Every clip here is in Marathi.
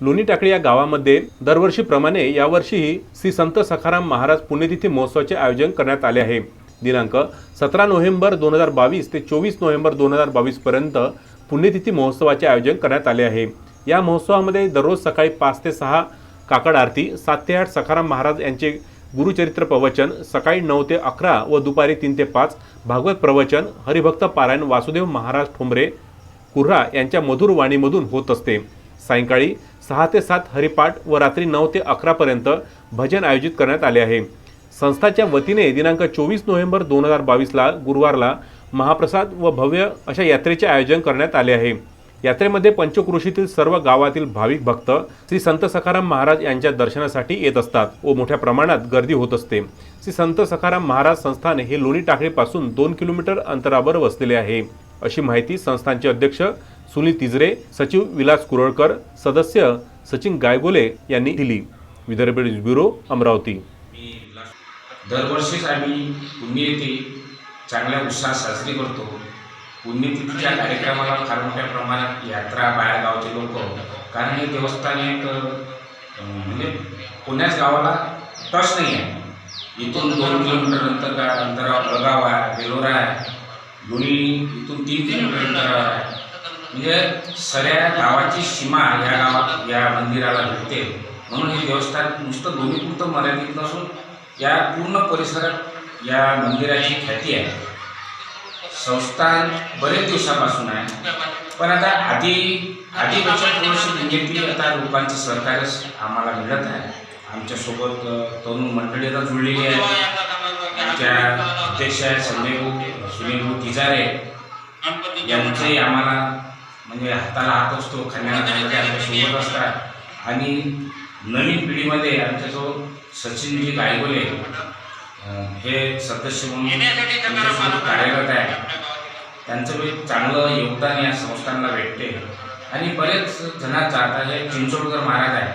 लोणी टाकळी या गावामध्ये दरवर्षीप्रमाणे यावर्षीही श्री संत सखाराम महाराज पुण्यतिथी महोत्सवाचे आयोजन करण्यात आले आहे. दिनांक सतरा नोव्हेंबर दोन हजार बावीस ते चोवीस नोव्हेंबर दोन हजार बावीसपर्यंत पुण्यतिथी महोत्सवाचे आयोजन करण्यात आले आहे. या महोत्सवामध्ये दररोज सकाळी पाच ते सहा काकड आरती सात ते आठ सखाराम महाराज यांचे गुरुचरित्र प्रवचन सकाळी नऊ ते अकरा व दुपारी तीन ते पाच भागवत प्रवचन हरिभक्त पारायण वासुदेव महाराज ठोंबरे कुर्हा यांच्या मधुर वाणीमधून होत असते. सायंकाळी सहा ते सात हरिपाठ व रात्री नऊ ते अकरापर्यंत भजन आयोजित करण्यात आले आहे. संस्थाच्या वतीने दिनांक चोवीस नोव्हेंबर दोन हजार बावीसला गुरुवारला महाप्रसाद व भव्य अशा यात्रेचे आयोजन करण्यात आले आहे. यात्रेमध्ये पंचक्रोशीतील सर्व गावातील भाविक भक्त श्री संत सखाराम महाराज यांच्या दर्शनासाठी येत असतात व मोठ्या प्रमाणात गर्दी होत असते. श्री संत सखाराम महाराज संस्थान हे लोणी टाकळीपासून दोन किलोमीटर अंतरावर वसलेले आहे. अशी माहिती संस्थानचे अध्यक्ष सुनील तिजरे सचिव विलास कुरळकर सदस्य सचिन गायगोले यांनी दिली. Vidarbha news bureau Amravati. दरवर्षीच आम्ही पुण्यतिथी चांगल्या उत्साहात साजरी करतो. पुण्यतिथीच्या कार्यक्रमाला फार मोठ्या प्रमाणात यात्रा बाहेरगावचे लोक कारण हे देवस्थान एक म्हणजे पुण्याच गावाला टच नाही आहे. इथून दोन किलोमीटर अंतर अंतरावर अळगाव आहे बेलोरा आहे. दोन्ही इथून तीन किलोमीटर अंतरावर आहे. म्हणजे सगळ्या गावाची सीमा या गावात या मंदिराला भेटते. म्हणून हे देवस्थान नुसतं दोन्हीपुरतं मर्यादित नसून या पूर्ण परिसरात या मंदिराची ख्याती आहे. संस्थान बरेच दिवसापासून आहे. पण आता आधी आधीपेक्षा थोडीशी म्हणजे बीजेपी आता लोकांचं सहकार्य आम्हाला मिळत आहे. आमच्यासोबत तरुण मंडळी आता जुळलेली आहे आमच्या अध्यक्ष आहेत संजय भाऊ सुनील भाऊ तिजारे. यांचंही आम्हाला म्हणजे हाताला हात असतो खाण्याला खाण्याचे आमच्यासोबत असतात. आणि नवीन पिढीमध्ये आमच्याजवळ सचिनजी गायगोले हे सदस्य म्हणून आमच्यासोबत कार्यरत आहे. त्यांचं बी चांगलं योगदान या संस्थांना भेटते. आणि बरेच जणांचा आता हे चिंचोडकर महाराज आहे.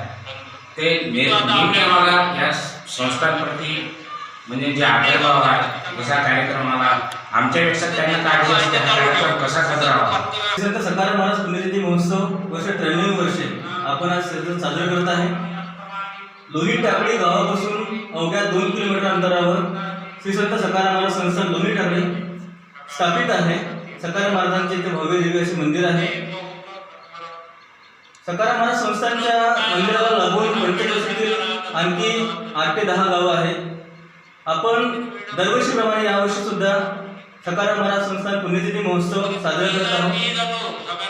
ते ने- नेहमी आम्हाला या संस्थांप्रती म्हणजे जे आग्रह आहे जसा कार्यक्रमाला आमच्यापेक्षा त्यांना कार्यक्रम कसा साजरा व्हावा? संत सकाराम महाराज पुण्यतिथी महोत्सव वर्ष त्र्याण्णव वर्षे. आपण आज साजरा करत आहे. लोणी टाकळी गावापासून अवघ्या दोन किलोमीटर अंतरावर श्री संत सकाराम महाराज संस्थान लोणी टाकळी स्थापित आहे. सकाराम महाराजांचे इथे भव्य दिव्य असे मंदिर आहे. सकाराम महाराज संस्थानच्या मंदिराला लागून पंचक्रोशीतील आणखी आठ ते दहा गावं आहेत. आपण दरवर्षीप्रमाणे यावर्षी सुद्धा सकाराम महाराज संस्थान पुण्यतिथी महोत्सव साजरा करत आहोत.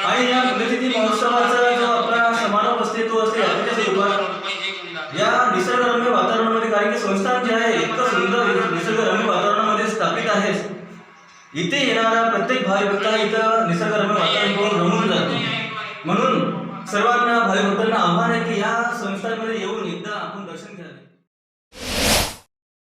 आणि या पुण्यतिथी महोत्सवाचा जो आपला समारोप असते तो असते यात्रेच्या स्वरूपात या निसर्गरम्य वातावरणामध्ये कारण की संस्थान जे आहे इतकं सुंदर निसर्गरम्य वातावरणामध्ये स्थापित आहे. इथे येणारा प्रत्येक भावी हा इथं निसर्गरम्य वातावरण रमून जातो. म्हणून सर्वांना भावी आव्हान आहे की या संस्थांमध्ये येऊन एकदा आपण दर्शन घ्या.